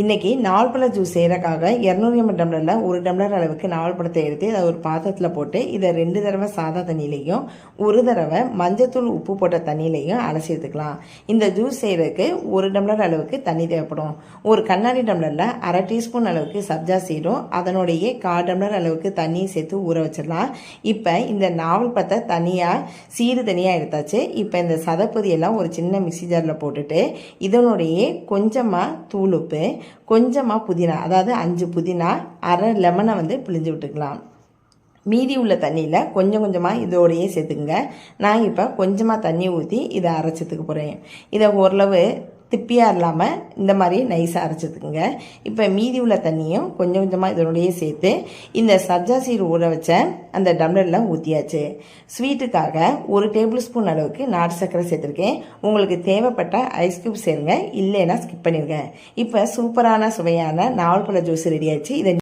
இன்றைக்கி நாவல்பழ ஜூஸ் செய்கிறக்காக இரநூறு எம்எல் டம்ளரில் ஒரு டம்ளர் அளவுக்கு நாவல்பழத்தை எடுத்து அதை ஒரு பாத்திரத்தில் போட்டு இதை ரெண்டு தடவை சாதா தண்ணியிலையும் ஒரு தடவை மஞ்சத்தூள் உப்பு போட்ட தண்ணியிலையும் அலசி எடுத்துக்கலாம். இந்த ஜூஸ் செய்கிறதுக்கு ஒரு டம்ளர் அளவுக்கு தண்ணி தேவைப்படும். ஒரு கண்ணாடி டம்ளரில் அரை டீஸ்பூன் அளவுக்கு சப்ஜா சீடும் அதனுடைய கால் டம்ளர் அளவுக்கு தண்ணியை சேர்த்து ஊற வச்சிடலாம். இப்போ இந்த நாவல் பத்தை தனியாக சீடு தனியாக எடுத்தாச்சு. இப்போ இந்த சதப்பொதியெல்லாம் ஒரு சின்ன மிக்சி ஜாரில் போட்டுட்டு இதனுடைய கொஞ்சமாக தூளுப்பு கொஞ்சமாக புதினா அதாவது அஞ்சு புதினா அரை லெமனை வந்து பிழிஞ்சு விட்டுக்கலாம். மீதி உள்ள தண்ணியில் கொஞ்சம் கொஞ்சமாக இதோடையே சேர்த்துக்குங்க. நான் இப்போ கொஞ்சமாக தண்ணி ஊற்றி இதை அரைச்சதுக்கு போகிறேன் இதை ஓரளவு திப்பியாக இல்லாமல் இந்த மாதிரி நைஸாக அரைச்சதுக்குங்க இப்போ மீதி உள்ள தண்ணியும் கொஞ்சம் கொஞ்சமாக இதனுடைய சேர்த்து இந்த சப்ஜா சீர் ஊற வச்ச அந்த டம்ளரில் ஊற்றியாச்சு ஸ்வீட்டுக்காக ஒரு டேபிள் ஸ்பூன் அளவுக்கு நாட்டு சர்க்கரை சேர்த்துருக்கேன். உங்களுக்கு தேவைப்பட்ட ஐஸ் கியூப் சேருங்க. இல்லைன்னா ஸ்கிப் பண்ணிடுங்க. இப்போ சூப்பரான சுவையான நாவல் பழ ஜூஸ் ரெடி ஆச்சு இதை